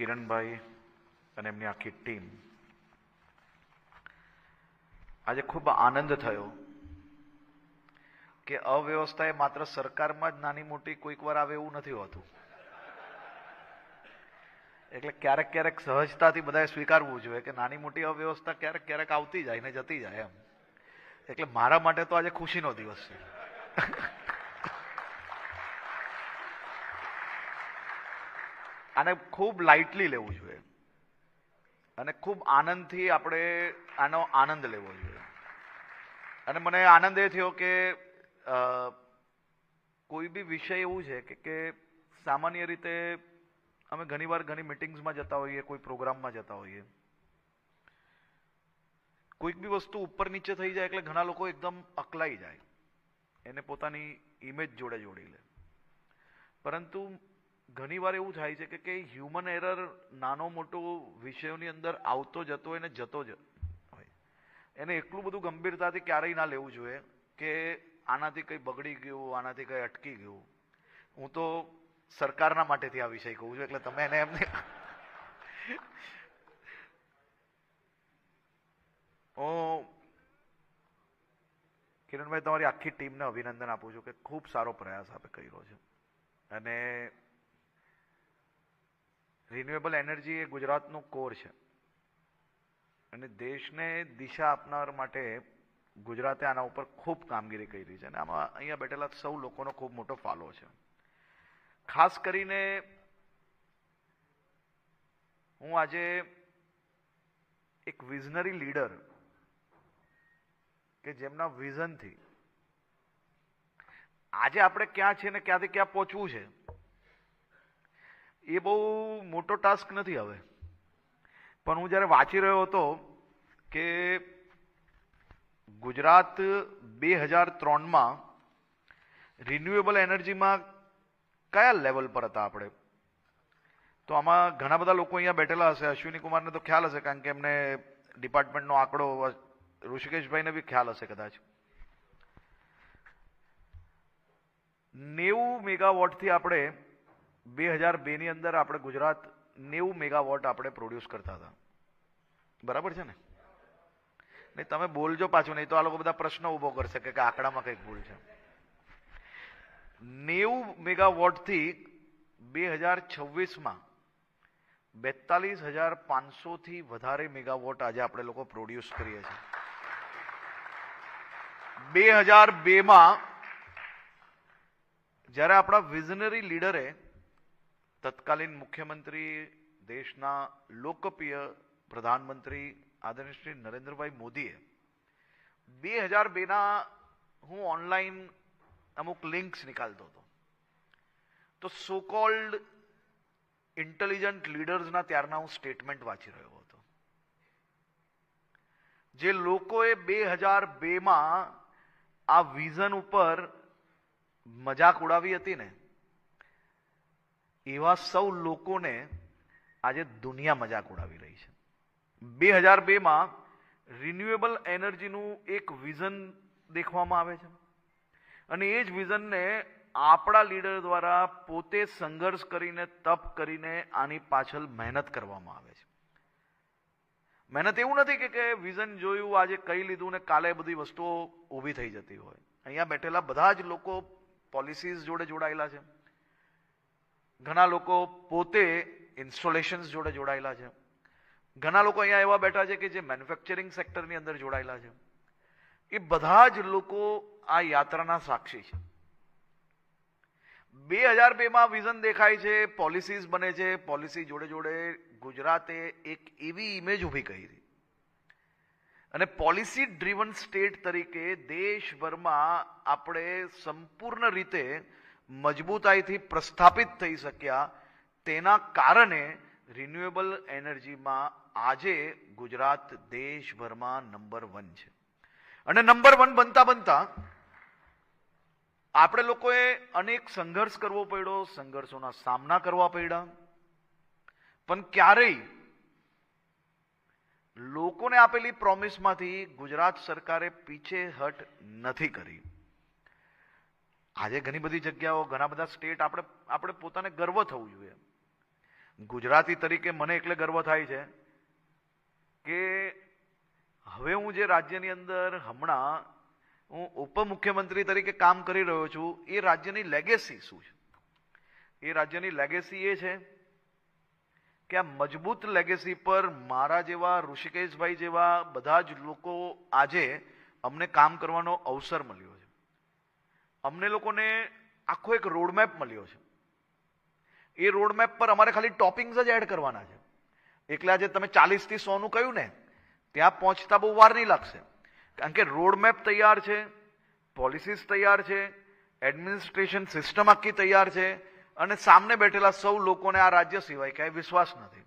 કિરણભાઈ અને એમની આખી ટીમ. આજે ખૂબ આનંદ થયો કે અવ્યવસ્થા એ માત્ર સરકારમાં જ નાની મોટી કોઈક વાર આવે એવું નથી હોતું. એટલે ક્યારેક ક્યારેક સહજતાથી બધાએ સ્વીકારવું જોઈએ કે નાની મોટી અવ્યવસ્થા ક્યારેક ક્યારેક આવતી જાય ને જતી જાય એમ. એટલે મારા માટે તો આજે ખુશીનો દિવસ છે. આને ખૂબ લાઇટલી લેવું જોઈએ. અને ખૂબ આનંદથી આપણે આનો આનંદ લેવો જોઈએ. અને મને આનંદ એ થયો કે કોઈ બી વિષય એવું છે કે કે સામાન્ય રીતે અમે ઘણીવાર ઘણી મિટિંગ્સમાં જતા હોઈએ, કોઈ પ્રોગ્રામમાં જતા હોઈએ. કોઈક બી વસ્તુ ઉપર નીચે થઈ જાય એટલે ઘણા લોકો એકદમ અકલાઈ જાય. એને પોતાની ઇમેજ જોડે જોડી લે. પરંતુ ઘણીવાર એવું થાય છે કે કે હ્યુમન એરર નાનો મોટો વિષયોની અંદર આવતો જતો હોય ને જતો જ હોય. એને એટલું બધું ગંભીરતાથી ક્યારેય ના લેવું જોઈએ કે આનાથી કંઈ બગડી ગયું, આનાથી કંઈ અટકી ગયું. હું તો સરકારના માટેથી આ વિષય કહું છું, એટલે તમે એને એમને કિરણભાઈ, તમારી આખી ટીમને અભિનંદન આપું છું કે ખૂબ સારો પ્રયાસ આપે કર્યો છે. અને રિન્યુએબલ એનર્જી એ ગુજરાતનું કોર છે. અને દેશને દિશા આપનાર માટે ગુજરાતે આના ઉપર ખૂબ કામગીરી કરી છે. અને આમાં અહીંયા બેઠેલા સૌ લોકોનો ખૂબ મોટો ફાળો છે. ખાસ કરીને હું આજે એક વિઝનરી લીડર કે જેમના વિઝનથી આજે આપણે ક્યાં છીએ ને ક્યાંથી ક્યાં પહોંચવું છે એ બહુ મોટો ટાસ્ક નથી હવે. પણ હું જ્યારે વાંચી રહ્યો હતો કે ગુજરાત બે હજાર ત્રણમાં રિન્યુએબલ એનર્જીમાં કયા લેવલ પર હતા આપણે? તો આમાં ઘણા બધા લોકો અહીંયા બેઠેલા હશે. અશ્વિની કુમારને તો ખ્યાલ હશે, કારણ કે એમને ડિપાર્ટમેન્ટનો આંકડો ઋષિકેશભાઈને બી ખ્યાલ હશે કદાચ. નેવું મેગાવોટથી આપણે બે હજાર બેની અંદર આપણે ગુજરાત નેવું મેગાવોટ આપણે પ્રોડ્યુસ કરતા હતા. બરાબર છે ને? નહીં તમે બોલજો પાછું, નહીં તો આ લોકો બધા પ્રશ્ન ઊભો કરશે કે આંકડામાં કંઈક ભૂલ છે. નેવું મેગાવોટથી બે હજાર છવ્વીસમાં બેતાલીસ હજાર પાંચસોથી વધારે મેગાવોટ આજે આપણે લોકો પ્રોડ્યુસ કરીએ છીએ. બે હજાર બેમાં જ્યારે આપણા વિઝનરી લીડરે તત્કાલીન મુખ્યમંત્રી, દેશના લોકપ્રિય પ્રધાનમંત્રી આદરણીય શ્રી નરેન્દ્રભાઈ મોદીએ બે હજાર બેના હું ઓનલાઈન અમુક લિંક્સ નીકાળતો હતો. તો સો કોલ્ડ ઇન્ટેલિજન્ટ લીડર્સના ત્યારના હું સ્ટેટમેન્ટ વાંચી રહ્યો હતો. જે લોકોએ બે હજાર બેમાં આ વિઝન ઉપર મજાક ઉડાવી હતી ને એવા સૌ લોકોને આજે દુનિયા મજાક ઉડાવી રહી છે. બે હજાર બેમાં રિન્યુએબલ એનર્જીનું એક વિઝન દેખવામાં આવે છે. અને એ જ વિઝનને આપણા લીડર દ્વારા પોતે સંઘર્ષ કરીને, તપ કરીને આની પાછળ મહેનત કરવામાં આવે છે. મહેનત એવું નથી કે કે વિઝન જોયું, આજે કહી લીધું ને કાલે બધી વસ્તુઓ ઊભી થઈ જતી હોય. અહીંયા બેઠેલા બધા જ લોકો પોલિસીઝ જોડે જોડાયેલા છે. ઘણા લોકો પોતે ઇન્સ્ટોલેશન્સ જોડે જોડાયેલા છે. ઘણા લોકો અહીંયા એવા બેઠા છે કે જે મેન્યુફેક્ચરિંગ સેક્ટરની અંદર જોડાયેલા છે. એ બધા જ લોકો આ યાત્રાના સાક્ષી છે. બે હજાર બેમાં વિઝન દેખાય છે પોલિસીઝ બને છે, પોલિસી જોડે જોડે ગુજરાતે એક એવી ઇમેજ ઊભી કરી હતી અને પોલિસી ડ્રીવન સ્ટેટ તરીકે દેશભરમાં આપણે સંપૂર્ણ રીતે મજબૂતાઈથી પ્રસ્થાપિત થઈ શક્યા તેના કારણે રિન્યુએબલ એનર્જીમાં આજે ગુજરાત દેશભરમાં નંબર વન છે. અને નંબર વન બનતા બનતા આપણે લોકોએ અનેક સંઘર્ષ કરવો પડ્યો, સંઘર્ષોના સામના કરવા પડ્યા. પણ ક્યારેય લોકોને આપેલી પ્રોમિસમાંથી ગુજરાત સરકારે પીછેહટ નથી કરી. આજે ઘણી બધી જગ્યાઓ, ઘણા બધા સ્ટેટ આપણે આપણે પોતાને ગર્વ થવું જોઈએ ગુજરાતી તરીકે મને એટલે ગર્વ થાય છે કે હવે હું જે રાજ્યની અંદર હમણાં હું ઉપમુખ્યમંત્રી તરીકે કામ કરી રહ્યો છું, એ રાજ્યની લેગેસી શું છે? એ રાજ્યની લેગેસી એ છે કે આ મજબૂત લેગેસી પર મારા જેવા, ઋષિકેશભાઈ જેવા બધા જ લોકો આજે અમને કામ કરવાનો અવસર મળ્યો છે. અમને લોકોને આખો એક રોડમેપ મળ્યો છે. એ રોડમેપ પર અમારે ખાલી ટોપિંગ્સ જ એડ કરવાના છે. એટલે આજે તમે ચાલીસથી સોનું કહ્યું ને, ત્યાં પહોંચતા બહુ વાર નહીં લાગશે. કારણ કે રોડમેપ તૈયાર છે પોલિસીસ તૈયાર છે એડમિનિસ્ટ્રેશન સિસ્ટમ આખી તૈયાર છે, અને સામને બેઠેલા સૌ લોકોને આ રાજ્ય સિવાય ક્યાંય વિશ્વાસ નથી.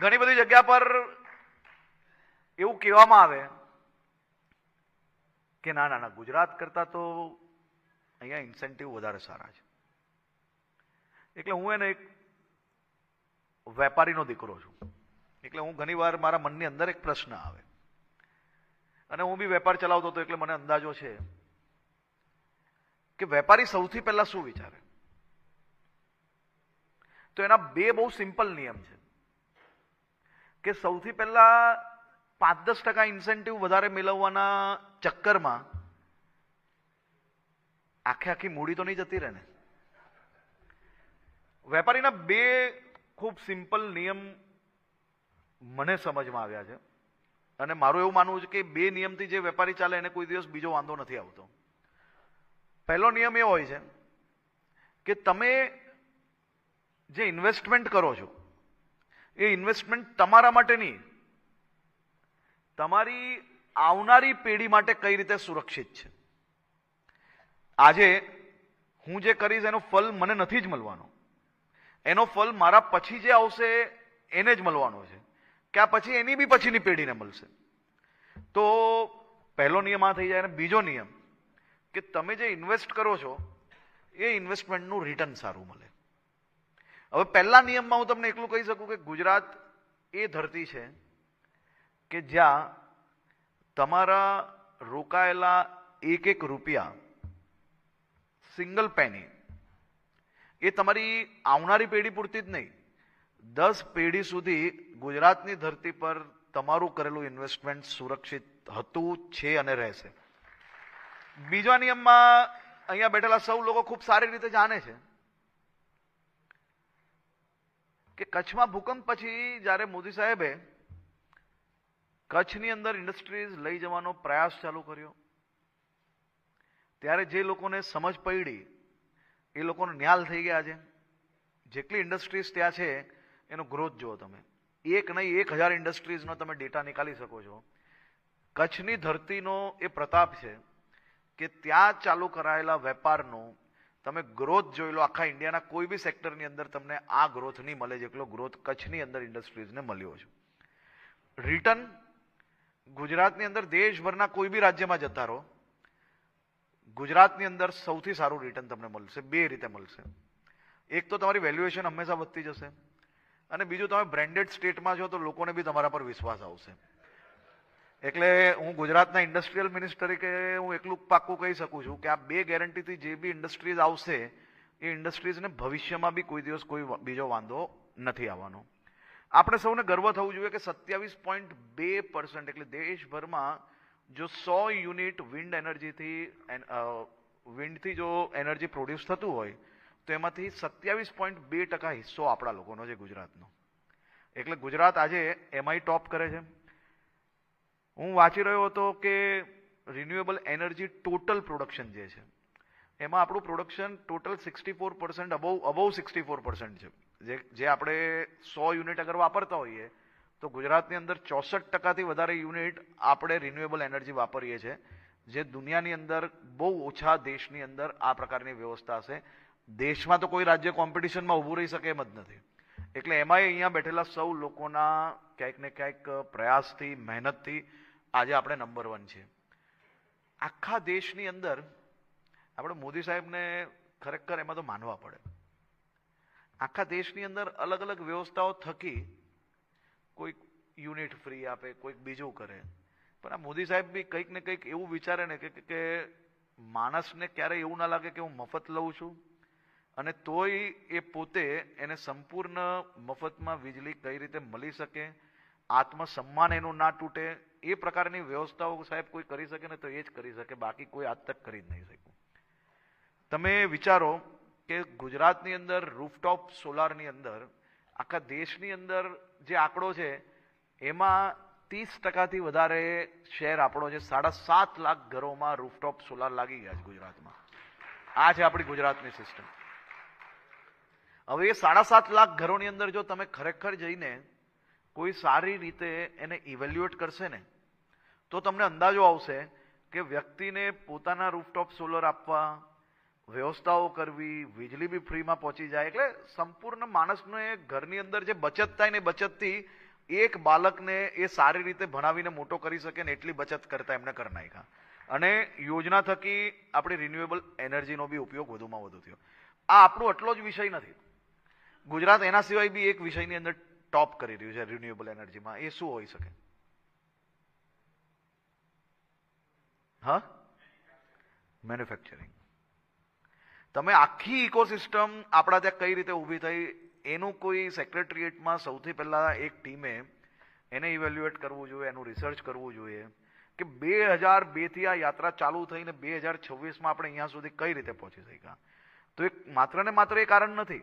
ઘણી બધી જગ્યા પર એવું કહેવામાં આવે કે ના ના ગુજરાત કરતાં તો અહીંયા ઇન્સેન્ટિવ વધારે સારા છે. એટલે હું એને એક વેપારીનો દીકરો છું. એટલે હું ઘણીવાર મારા મનની અંદર એક પ્રશ્ન આવે. અને હું બી વેપાર ચલાવતો હતો એટલે મને અંદાજો છે કે વેપારી સૌથી પહેલાં શું વિચારે? તો એના બે બહુ સિમ્પલ નિયમ છે. કે સૌથી પહેલા પાંચ દસ ટકા ઇન્સેન્ટિવ વધારે મેળવવાના ચક્કરમાં આખે આખી મૂડી તો નહીં જતી રહે ને. વેપારીના બે ખૂબ સિમ્પલ નિયમ મને સમજમાં આવ્યા છે. અને મારું એવું માનવું છે કે બે નિયમથી જે વેપારી ચાલે એને કોઈ દિવસ બીજો વાંધો નથી આવતો. પહેલો નિયમ એ હોય છે કે તમે જે ઇન્વેસ્ટમેન્ટ કરો છો, એ ઇન્વેસ્ટમેન્ટ તમારા માટે નહીં તમારી આવનારી પેઢી માટે કઈ રીતે સુરક્ષિત છે? આજે હું જે કરીશ, એનો ફલ મને નથી જ મળવાનો. એનો ફલ મારા પછી જે આવશે, એને જ મળવાનો છે. કે આ પછી? એની બી પછીની પેઢીને મળશે. તો પહેલો નિયમ આ થઈ જાય અને બીજો નિયમ, કે તમે જે ઇન્વેસ્ટ કરો છો, એ ઇન્વેસ્ટમેન્ટનું રિટર્ન સારું મળે. હવે પહેલા નિયમમાં હું તમને એટલું કહી શકું કે ગુજરાત એ ધરતી છે કે જ્યાં તમારા રોકાયેલા એક એક રૂપિયા સિંગલ પેની, એ તમારી આવનારી પેઢી પૂરતી જ નહીં. દસ પેઢી સુધી ગુજરાતની ધરતી પર તમારું કરેલું ઇન્વેસ્ટમેન્ટ સુરક્ષિત હતું, છે અને રહેશે. બીજા નિયમમાં અહીંયા બેઠેલા સૌ લોકો ખૂબ સારી રીતે જાણે છે કે કચ્છમાં ભૂકંપ પછી જ્યારે મોદી સાહેબે કચ્છની અંદર ઇન્ડસ્ટ્રીઝ લઈ જવાનો પ્રયાસ ચાલુ કર્યો. ત્યારે જે લોકોને સમજ પડી, એ લોકોનો ન્યાલ થઈ ગયા છે. જેટલી ઇન્ડસ્ટ્રીઝ ત્યાં છે, એનો ગ્રોથ જુઓ તમે. એક નહીં, એક હજાર ઇન્ડસ્ટ્રીઝનો તમે ડેટા નીકાળી શકો છો. કચ્છની ધરતીનો એ પ્રતાપ છે કે ત્યાં ચાલુ કરાયેલા વેપારનો તમે ગ્રોથ જોઈ લો. આખા ઇન્ડિયાના કોઈ બી સેક્ટરની અંદર તમને આ ગ્રોથ નહીં મળે જેટલો ગ્રોથ કચ્છની અંદર ઇન્ડસ્ટ્રીઝને મળ્યો છે. રિટર્ન ગુજરાતની અંદર દેશભરના કોઈ બી રાજ્યમાં જતા રહો, ગુજરાતની અંદર સૌથી સારું રિટર્ન તમને મળશે, બે રીતે મળશે. એક તો તમારી વેલ્યુએશન હંમેશા વધતી જશે અને બીજું તમે બ્રેન્ડેડ સ્ટેટમાં છો તો લોકોને બી તમારા પર વિશ્વાસ આવશે. એટલે હું ગુજરાતના ઇન્ડસ્ટ્રીયલ મિનિસ્ટર તરીકે હું એટલું પાક્કું કહી શકું છું કે આ બે ગેરંટીથી જે બી ઇન્ડસ્ટ્રીઝ આવશે, એ ઇન્ડસ્ટ્રીઝને ભવિષ્યમાં બી કોઈ દિવસ કોઈ બીજો વાંધો નથી આવવાનો. આપણે સૌને ગર્વ થવું જોઈએ કે સત્યાવીસ પોઈન્ટ બે પર્સન્ટ એટલે દેશભરમાં જો સો યુનિટ વિન્ડ એનર્જીથી વિન્ડથી જો એનર્જી પ્રોડ્યુસ થતું હોય, તો એમાંથી સત્યાવીસ પોઈન્ટ બે ટકા હિસ્સો આપણા લોકોનો છે ગુજરાતનો. એટલે ગુજરાત આજે એમાંય ટોપ કરે છે. હું વાંચી રહ્યો હતો કે રિન્યુએબલ એનર્જી ટોટલ પ્રોડક્શન જે છે, એમાં આપણું production total sixty four percent above above sixty four percent છે. જે જે આપણે સો યુનિટ અગર વાપરતા હોઈએ, તો ગુજરાતની અંદર ચોસઠ ટકાથી વધારે યુનિટ આપણે રિન્યુએબલ એનર્જી વાપરીએ છીએ, જે દુનિયાની અંદર બહુ ઓછા દેશની અંદર આ પ્રકારની વ્યવસ્થા હશે. દેશમાં તો કોઈ રાજ્ય કોમ્પિટિશનમાં ઊભું રહી શકે એમ જ નથી. એટલે એમાંય અહીંયા બેઠેલા સૌ લોકોના ક્યાંક ને ક્યાંક પ્રયાસથી, મહેનતથી આજે આપણે નંબર વન છે આખા દેશની અંદર આપણે મોદી સાહેબને ખરેખર એમાં તો માનવા પડે. આખા દેશની અંદર અલગ અલગ વ્યવસ્થાઓ થકી કોઈક યુનિટ ફ્રી આપે, કોઈક બીજું કરે. પણ આ મોદી સાહેબ બી કંઈક ને કંઈક એવું વિચારે ને કે માણસને ક્યારેય એવું ના લાગે કે હું મફત લઉં છું. અને તોય એ પોતે એને સંપૂર્ણ મફતમાં વીજળી કઈ રીતે મળી શકે, આત્મસન્માન એનું ના તૂટે, એ પ્રકારની વ્યવસ્થાઓ સાહેબ કોઈ કરી શકે ને તો એ જ કરી શકે, બાકી કોઈ આજ તક કરી જ નહીં શક્યું તમે વિચારો કે ગુજરાતની અંદર રૂફટોપ સોલારની અંદર, આખા દેશની અંદર જે આંકડો છે, એમાં ત્રીસ ટકાથી વધારે શેર આપણો છે સાડા સાત લાખ ઘરોમાં રૂફટોપ સોલાર લાગી ગયા છે ગુજરાતમાં. આ છે આપણી ગુજરાતની સિસ્ટમ હવે એ સાડા સાત લાખ ઘરોની અંદર જો તમે ખરેખર જઈને કોઈ સારી રીતે એને ઇવેલ્યુએટ કરશે ને, તો તમને અંદાજો આવશે કે વ્યક્તિને પોતાના રૂફટોપ સોલર આપવા વ્યવસ્થાઓ કરવી, વીજળી બી ફ્રીમાં પહોંચી જાય એટલે સંપૂર્ણ માણસને ઘરની અંદર જે બચત થાય ને બચતથી એક બાળકને એ સારી રીતે ભણાવીને મોટો કરી શકે ને એટલી બચત કરતા એમને કરી નાખ્યા. અને યોજના થકી આપણી રિન્યુએબલ એનર્જીનો બી ઉપયોગ વધુમાં વધુ થયો. આ આપણો એટલો જ વિષય નથી. ગુજરાત એના સિવાય બી એક વિષયની અંદર ટોપ કરી રહ્યું છે રિન્યુએબલ એનર્જીમાં એ શું હોઈ શકે? હા? મેન્યુફેક્ચરિંગ તમે આખી ઇકોસિસ્ટમ આપણા ત્યાં કઈ રીતે ઊભી થઈ, એનું કોઈ સેક્રેટરીએટમાં સૌથી પહેલાં એક ટીમે એને ઇવેલ્યુએટ કરવું જોઈએ, એનું રિસર્ચ કરવું જોઈએ કે બે હજાર બેથી આ યાત્રા ચાલુ થઈને બે હજાર છવ્વીસમાં આપણે અહીંયા સુધી કઈ રીતે પહોંચી શક્યા. તો એક માત્ર ને માત્ર એ કારણ નથી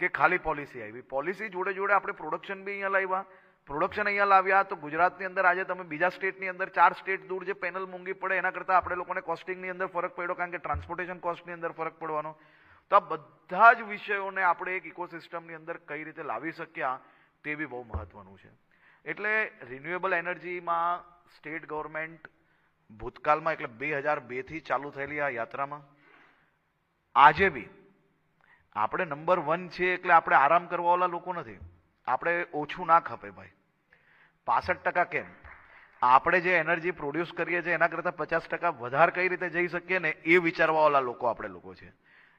કે ખાલી પોલિસી આવી. પોલિસી જોડે જોડે આપણે પ્રોડક્શન બી અહીંયા લાવ્યા પ્રોડક્શન અહીંયા લાવ્યા તો ગુજરાતની અંદર આજે તમે બીજા સ્ટેટની અંદર ચાર સ્ટેટ દૂર જે પેનલ મૂંગી પડે એના કરતાં આપણે લોકોને કોસ્ટિંગની અંદર ફરક પડ્યો કારણ કે ટ્રાન્સપોર્ટેશન કોસ્ટની અંદર ફરક પડવાનો. તો આ બધા જ વિષયોને આપણે એક ઇકોસિસ્ટમની અંદર કઈ રીતે લાવી શક્યા તે બી બહુ મહત્વનું છે. એટલે રિન્યુએબલ એનર્જીમાં સ્ટેટ ગવર્મેન્ટ ભૂતકાળમાં એટલે બે હજાર બેથી ચાલુ થયેલી આ યાત્રામાં. આજે બી આપણે નંબર વન છે એટલે આપણે આરામ કરવાવાળા લોકો નથી. આપણે ઓછું ના ખપે ભાઈ. પાસઠ ટકા કેમ? આપણે જે એનર્જી પ્રોડ્યુસ કરીએ છીએ, એના કરતાં પચાસ ટકા વધારે કઈ રીતે જઈ શકીએ ને એ વિચારવાવાળા લોકો આપણે લોકો છે.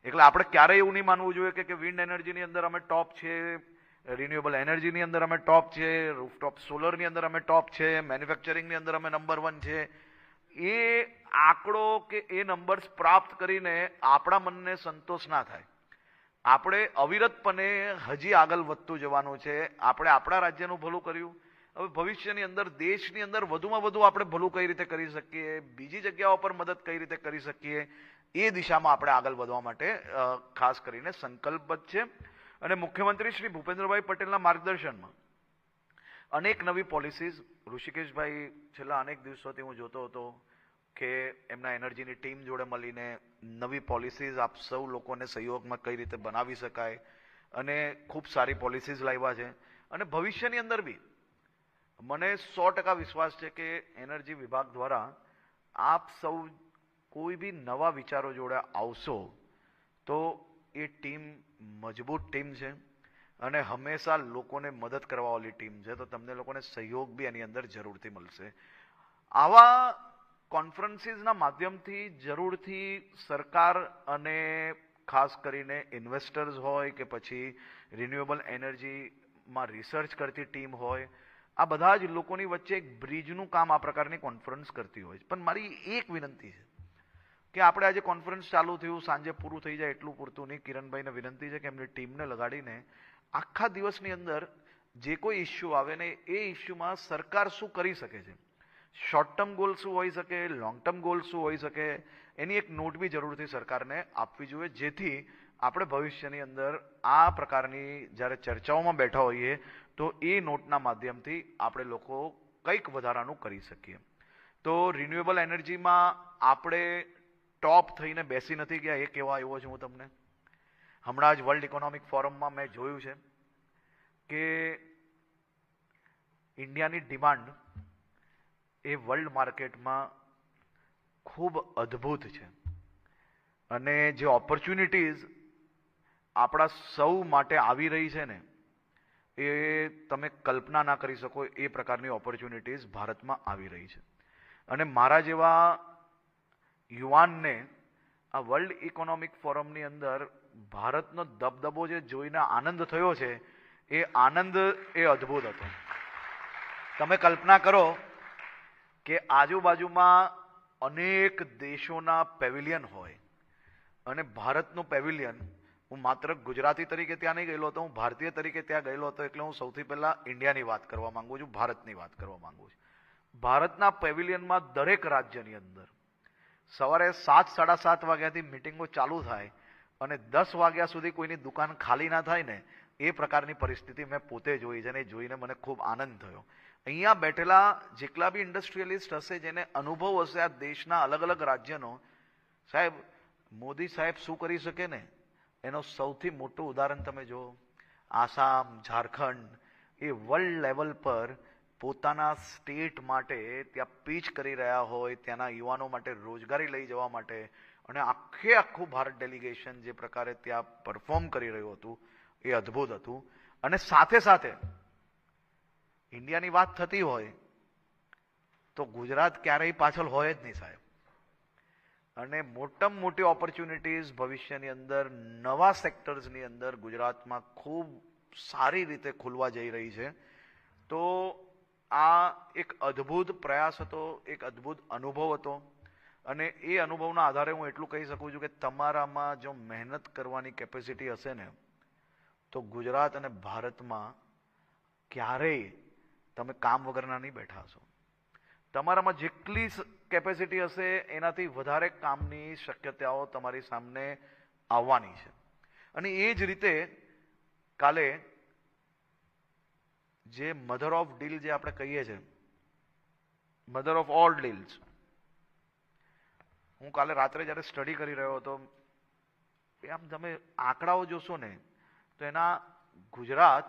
એટલે આપણે ક્યારેય એવું નહીં માનવું જોઈએ કે વિન્ડ એનર્જીની અંદર અમે ટોપ છે રિન્યુએબલ એનર્જીની અંદર અમે ટોપ છે રૂફટોપ સોલરની અંદર અમે ટોપ છે મેન્યુફેક્ચરિંગની અંદર અમે નંબર વન છે. એ આંકડો કે એ નંબર્સ પ્રાપ્ત કરીને આપણા મનને સંતોષ ના થાય. આપણે અવિરતપણે હજી આગળ વધતું જવાનું છે. આપણે આપણા રાજ્યનું ભલું કર્યું. હવે ભવિષ્યની અંદર, દેશની અંદર વધુમાં વધુ આપણે ભલું કઈ રીતે કરી શકીએ, બીજી જગ્યાઓ પર મદદ કઈ રીતે કરી શકીએ, એ દિશામાં આપણે આગળ વધવા માટે ખાસ કરીને સંકલ્પબદ્ધ છે. અને મુખ્યમંત્રી શ્રી ભૂપેન્દ્રભાઈ પટેલના માર્ગદર્શનમાં અનેક નવી પોલિસીઝ, ઋષિકેશભાઈ છેલ્લા અનેક દિવસોથી હું જોતો હતો કે એમના એનર્જીની ટીમ જોડે મળીને નવી પોલિસીઝ આપ સૌ લોકોને સહયોગમાં કઈ રીતે બનાવી શકાય, અને ખૂબ સારી પોલિસીઝ લાવ્યા છે. અને ભવિષ્યની અંદર બી મને સો ટકા વિશ્વાસ છે કે એનર્જી વિભાગ દ્વારા આપ સૌ કોઈ બી નવા વિચારો જોડે આવશો, તો એ ટીમ મજબૂત ટીમ છે અને હંમેશા લોકોને મદદ કરવાવાળી ટીમ છે, તો તમને લોકોને સહયોગ બી એની અંદર જરૂરથી મળશે. આવા કોન્ફરન્સીસના માધ્યમથી જરૂરથી સરકાર અને ખાસ કરીને ઇન્વેસ્ટર્સ હોય કે પછી રિન્યુએબલ એનર્જીમાં રિસર્ચ કરતી ટીમ હોય આ બધા જ લોકોની વચ્ચે એક બ્રિજનું કામ આ પ્રકારની કોન્ફરન્સ કરતી હોય છે. પણ મારી એક વિનંતી છે કે આપણે આજે કોન્ફરન્સ ચાલુ થયું, સાંજે પૂરું થઈ જાય એટલું પૂરતું નહીં. કિરણભાઈને વિનંતી છે કે એમની ટીમને લગાડીને આખા દિવસની અંદર જે કોઈ ઇસ્યુ આવે ને એ ઇસ્યુમાં સરકાર શું કરી શકે છે? શોર્ટ ટર્મ ગોલ શું હોઈ શકે? લોંગ ટર્મ ગોલ શું હોઈ શકે? એની એક નોટ બી જરૂરથી સરકારને આપવી જોઈએ. જેથી આપણે ભવિષ્યની અંદર આ પ્રકારની જ્યારે ચર્ચાઓમાં બેઠા હોઈએ તો એ નોટના માધ્યમથી આપણે લોકો કંઈક વધારાનું કરી શકીએ. તો રિન્યુએબલ એનર્જીમાં આપણે ટોપ થઈને બેસી નથી ગયા, એ કહેવા આવ્યો છું હું તમને. હમણાં જ વર્લ્ડ ઇકોનોમિક ફોરમમાં મેં જોયું છે કે ઇન્ડિયાની ડિમાન્ડ એ વર્લ્ડ માર્કેટમાં ખૂબ અદ્ભુત છે. અને જે ઓપોર્ચ્યુનિટીઝ આપણા સૌ માટે આવી રહી છે ને એ તમે કલ્પના ના કરી શકો એ પ્રકારની ઓપોર્ચ્યુનિટીઝ ભારતમાં આવી રહી છે. અને મારા જેવા યુવાનને આ વર્લ્ડ ઇકોનોમિક ફોરમની અંદર ભારતનો દબદબો જે જોઈને આનંદ થયો છે, એ આનંદ એ અદ્ભુત હતો. તમે કલ્પના કરો કે આજુબાજુમાં અનેક દેશોના પેવિલિયન હોય અને ભારતનું પેવિલિયન હું માત્ર ગુજરાતી તરીકે ત્યાં નહીં ગયેલો હતો, હું ભારતીય તરીકે ત્યાં ગયેલો હતો એટલે હું સૌથી પહેલા ઇન્ડિયાની વાત કરવા માંગુ છું, ભારતની વાત કરવા માંગુ છું. ભારતના પેવિલિયનમાં દરેક રાજ્યની અંદર સવારે સાત, સાડા સાત વાગ્યાથી મિટિંગો ચાલુ થાય અને દસ વાગ્યા સુધી કોઈની દુકાન ખાલી ના થાય ને, એ પ્રકારની પરિસ્થિતિ મેં પોતે જોઈ છે અને એ જોઈને મને ખૂબ આનંદ થયો. અહીંયા બેઠેલા જેટલા બી ઇન્ડસ્ટ્રીયલિસ્ટ હશે, જેને અનુભવ હશે આ દેશના અલગ અલગ રાજ્યનો, સાહેબ, મોદી સાહેબ શું કરી શકે ને? એનો સૌથી મોટું ઉદાહરણ તમે જો આસામ, ઝારખંડ, એ વર્લ્ડ લેવલ પર પોતાના સ્ટેટ માટે ત્યાં પીચ કરી રહ્યા હોય, ત્યાંના યુવાનો માટે રોજગારી લઈ જવા માટે અને આખે આખું ભારત ડેલિગેશન જે પ્રકારે ત્યાં પરફોર્મ કરી રહ્યું હતું, એ અદ્ભુત હતું. અને સાથે સાથે ઇન્ડિયાની વાત થતી હોય તો ગુજરાત ક્યારેય પાછળ હોય જ નહીં સાહેબ. અને મોટામાં મોટી ઓપોર્ચ્યુનિટીઝ ભવિષ્યની અંદર, નવા સેક્ટર્સની અંદર ગુજરાતમાં ખૂબ સારી રીતે ખુલવા જઈ રહી છે. તો આ એક અદ્ભુત પ્રયાસ હતો, એક અદ્ભુત અનુભવ હતો. અને એ અનુભવના આધારે હું એટલું કહી શકું છું કે તમારામાં જો મહેનત કરવાની કેપેસિટી હશે ને, તો ગુજરાત અને ભારતમાં ક્યારેય તમે કામ વગરના નહીં બેઠા હશો. તમારામાં જેટલી કેપેસિટી હશે, એનાથી વધારે કામની શક્યતાઓ તમારી સામે આવવાની છે. અને એ જ રીતે કાલે જે મધર ઓફ ડીલ જે આપણે કહીએ છીએ મધર ઓફ ઓલ ડીલ્સ હું કાલે રાત્રે જ્યારે સ્ટડી કરી રહ્યો હતો એ આમ તમે આંકડાઓ જોશો ને, તો એના ગુજરાત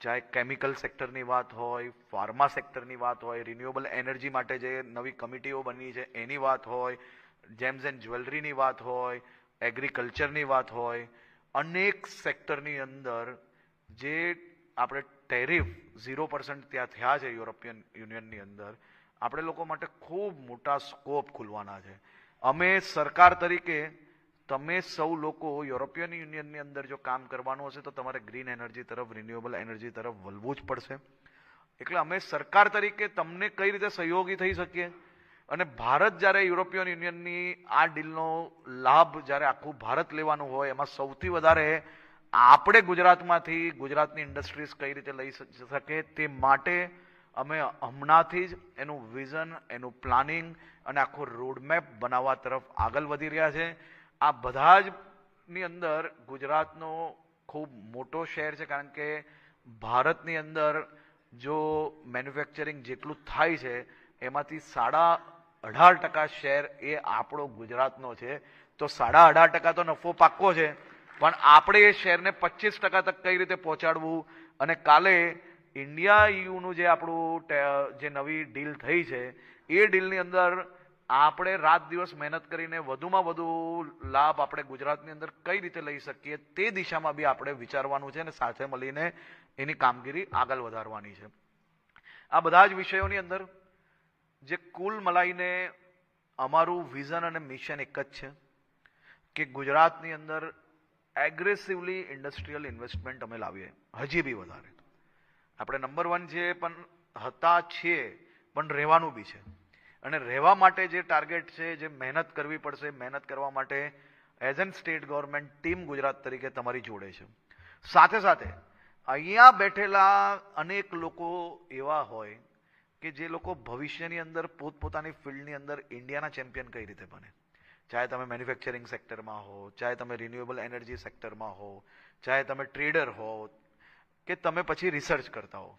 ચાહે કેમિકલ સેક્ટરની વાત હોય ફાર્મા સેક્ટરની વાત હોય રિન્યુએબલ એનર્જી માટે જે નવી કમિટીઓ બની છે એની વાત હોય જેમ્સ એન્ડ જ્વેલરીની વાત હોય એગ્રીકલ્ચરની વાત હોય, અનેક સેક્ટરની અંદર જે આપણે ટેરિફ ઝીરો પર્સન્ટ ત્યાં થયા છે યુરોપિયન યુનિયનની અંદર, આપણે લોકો માટે ખૂબ મોટા સ્કોપ ખુલવાના છે. અમે સરકાર તરીકે તમે સૌ લોકો યુરોપિયન યુનિયનની અંદર જો કામ કરવાનું હશે તો તમારે ગ્રીન એનર્જી તરફ, રિન્યુએબલ એનર્જી તરફ વલવું જ પડશે. એટલે અમે સરકાર તરીકે તમને કઈ રીતે સહયોગી થઈ શકીએ? અને ભારત જ્યારે યુરોપિયન યુનિયનની આ ડીલનો લાભ જ્યારે આખું ભારત લેવાનું હોય, એમાં સૌથી વધારે આપણે ગુજરાતમાંથી ગુજરાતની ઇન્ડસ્ટ્રીઝ કઈ રીતે લઈ શકે તે માટે અમે હમણાંથી જ એનું વિઝન, એનું પ્લાનિંગ અને આખો રોડમેપ બનાવવા તરફ આગળ વધી રહ્યા છે. આ બધા જ ની અંદર ગુજરાતનો ખૂબ મોટો શેર છે, કારણ કે ભારતની અંદર જો મેન્યુફેક્ચરિંગ જેટલું થાય છે, એમાંથી સાડા અઢાર ટકા શેર એ આપણો ગુજરાતનો છે. તો સાડા અઢાર ટકા તો નફો પાક્કો છે, પણ આપણે એ શેરને પચીસ ટકા તક કઈ રીતે પહોંચાડવું? અને કાલે ઇન્ડિયા યુનું જે આપણું જે નવી ડીલ થઈ છે, એ ડીલની અંદર આપણે રાત દિવસ મહેનત કરીને વધુમાં વધુ લાભ આપણે ગુજરાતની અંદર કઈ રીતે લઈ શકીએ તે દિશામાં બી આપણે વિચારવાનું છે અને સાથે મળીને એની કામગીરી આગળ વધારવાની છે. આ બધા જ વિષયોની અંદર જે કુલ મલાઈને અમારું વિઝન અને મિશન એક જ છે કે ગુજરાતની અંદર એગ્રેસિવલી ઇન્ડસ્ટ્રીયલ ઇન્વેસ્ટમેન્ટ અમે લાવીએ, હજી બી વધારે. આપણે નંબર વન જે પણ હતા છીએ પણ રહેવાનું બી છે. અને રહેવા માટે જે ટાર્ગેટ છે, જે મહેનત કરવી પડશે, મહેનત કરવા માટે as an state government team Gujarat તરીકે તમારી જોડે છે. સાથે સાથે અહીંયા બેઠેલા અનેક લોકો એવા હોય કે જે લોકો ભવિષ્યની અંદર પોતપોતાની ફિલ્ડની અંદર ઇન્ડિયાના ચેમ્પિયન કઈ રીતે બને? ચાહે તમે મેન્યુફેક્ચરિંગ સેક્ટરમાં હો, ચાહે તમે રિન્યુએબલ એનર્જી સેક્ટરમાં હો, ચાહે તમે ટ્રેડર હો, કે તમે પછી રિસર્ચ કરતા હો.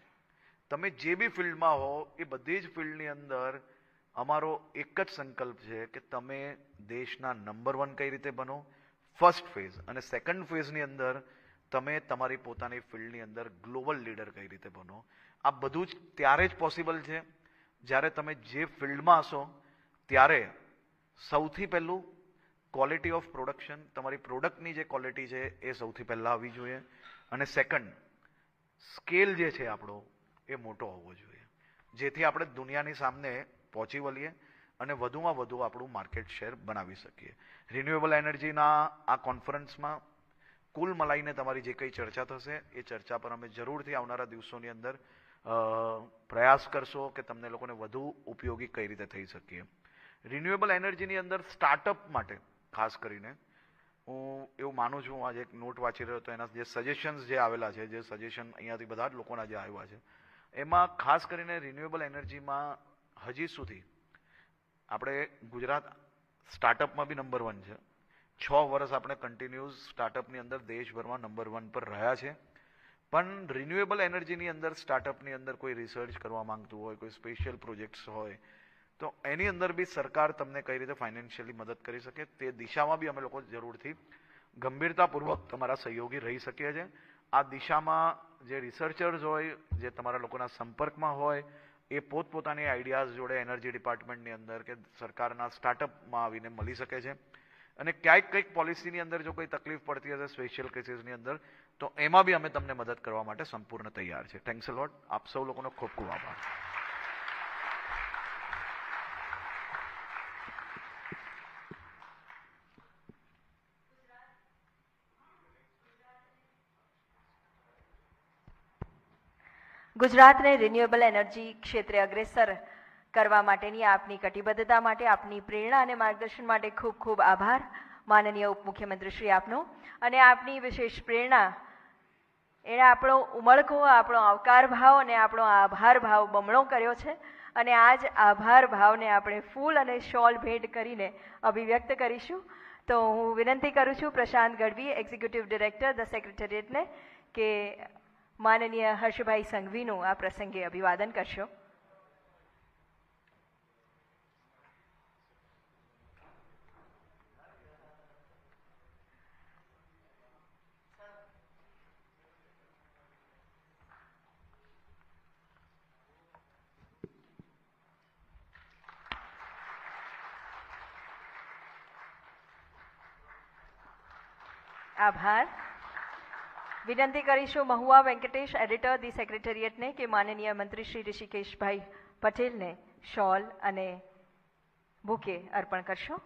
તમે જે બી ફિલ્ડમાં હો, એ બધી જ ફિલ્ડની અંદર અમારો એક જ સંકલ્પ છે કે તમે દેશના નંબર વન કઈ રીતે બનો? ફર્સ્ટ ફેઝ અને સેકન્ડ ફેઝની અંદર તમે તમારી પોતાની ફિલ્ડની અંદર ગ્લોબલ લીડર કઈ રીતે બનો? આ બધું જ ત્યારે જ પોસિબલ છે. જ્યારે તમે જે ફિલ્ડમાં હશો, ત્યારે સૌથી પહેલું ક્વોલિટી ઓફ પ્રોડક્શન તમારી પ્રોડક્ટની જે ક્વોલિટી છે એ સૌથી પહેલાં આવવી જોઈએ. અને સેકન્ડ સ્કેલ જે છે આપણો, એ મોટો હોવો જોઈએ. જેથી આપણે દુનિયાની સામે પહોંચી વળીએ અને વધુમાં વધુ આપણું માર્કેટ શેર બનાવી શકીએ. રિન્યુએબલ એનર્જીના આ કોન્ફરન્સમાં કુલ મલાઈને તમારી જે કંઈ ચર્ચા થશે, એ ચર્ચા પર અમે જરૂરથી આવનારા દિવસોની અંદર પ્રયાસ કરશો કે તમને લોકોને વધુ ઉપયોગી કઈ રીતે થઈ શકીએ. રિન્યુએબલ એનર્જીની અંદર સ્ટાર્ટઅપ માટે, ખાસ કરીને, હું એવું માનું છું આજે એક નોટ વાંચી રહ્યો હતો, એના જે સજેશન્સ જે આવેલા છે, જે સજેશન અહીંયાથી બધા જ લોકોના જે આવ્યા છે, એમાં ખાસ કરીને રિન્યુએબલ એનર્જીમાં હજી સુધી આપણે ગુજરાત સ્ટાર્ટઅપમાં બી નંબર વન છે. છ વર્ષ આપણે કન્ટિન્યુઅસ સ્ટાર્ટઅપની અંદર દેશભરમાં નંબર વન પર રહ્યા છે. પણ રિન્યુએબલ એનર્જીની અંદર સ્ટાર્ટઅપની અંદર કોઈ રિસર્ચ કરવા માંગતું હોય, કોઈ સ્પેશિયલ પ્રોજેક્ટ્સ હોય, તો એની અંદર બી સરકાર તમને કઈ રીતે ફાઇનાન્શિયલી મદદ કરી શકે તે દિશામાં બી અમે લોકો જરૂરથી ગંભીરતાપૂર્વક તમારા સહયોગી રહી શકીએ છીએ. આ દિશામાં જે રિસર્ચર્સ હોય, જે તમારા લોકોના સંપર્કમાં હોય એ પોતપોતાની આઈડિયાઝ જોડે એનર્જી ડિપાર્ટમેન્ટની અંદર કે સરકારના સ્ટાર્ટઅપમાં આવીને મળી શકે છે. અને ક્યાંક કંઈક પોલિસીની અંદર જો કોઈ તકલીફ પડતી હશે સ્પેશિયલ કેસીસની અંદર, તો એમાં બી અમે તમને મદદ કરવા માટે સંપૂર્ણ તૈયાર છે. થેન્ક્સ અ લોટ આપ સૌ લોકોનો ખૂબ ખૂબ આભાર. ગુજરાતને રિન્યુએબલ એનર્જી ક્ષેત્રે અગ્રેસર કરવા માટેની આપની કટિબદ્ધતા માટે, આપની પ્રેરણા અને માર્ગદર્શન માટે ખૂબ ખૂબ આભાર. માનનીય ઉપમુખ્યમંત્રી શ્રી આપનો. અને આપની વિશેષ પ્રેરણા, એણે આપણો ઉમળકો, આપણો આવકાર ભાવ અને આપણો આભાર ભાવ બમણો કર્યો છે. અને આ જ આભાર ભાવને આપણે ફૂલ અને શોલ ભેટ કરીને અભિવ્યક્ત કરીશું. તો હું વિનંતી કરું છું Prashant Gadhvi executive director the સેક્રેટરીએટને કે માનનીય હર્ષભાઈ સંઘવીનું આ પ્રસંગે અભિવાદન કરશો. આભાર. વિનંતી કરીશું મહુવા વેંકટેશ એડિટર, ધી સેક્રેટરીએટને કે માનનીય મંત્રી શ્રી ઋષિકેશભાઈ પટેલને શોલ અને બુકે અર્પણ કરશો.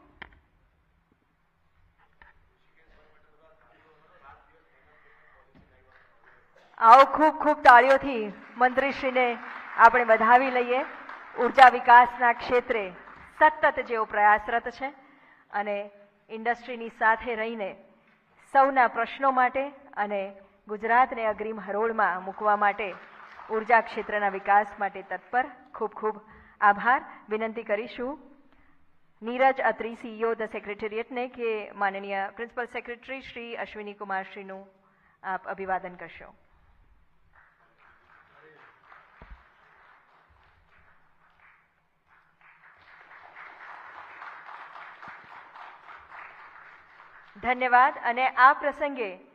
આવો ખૂબ ખૂબ તાળીઓથી મંત્રીશ્રીને આપણે વધાવી લઈએ. ઊર્જા વિકાસના ક્ષેત્રે સતત જેઓ પ્રયાસરત છે અને ઇન્ડસ્ટ્રીની સાથે રહીને સૌના પ્રશ્નો માટે અને ગુજરાતને અગ્રીમ હરોળમાં મૂકવા માટે ઊર્જા ક્ષેત્રના વિકાસ માટે તત્પર ખૂબ ખૂબ આભાર. વિનંતી કરીશું નીરજ અત્રી સીઈઓ ધ સેક્રેટરીએટને, કે માનનીય પ્રિન્સિપલ સેક્રેટરી શ્રી અશ્વિની કુમારશ્રીનું આપ અભિવાદન કરશો. ધન્યવાદ. અને આ પ્રસંગે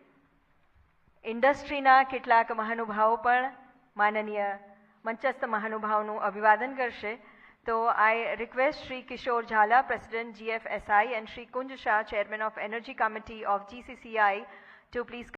ઇન્ડસ્ટ્રીના કેટલાક મહાનુભાવો પણ માનનીય મંચસ્થ મહાનુભાવનું અભિવાદન કરશે. તો I request Shri Kishor Jhala president GFSI and Shri Kunj Shah chairman of energy committee of GCCI to please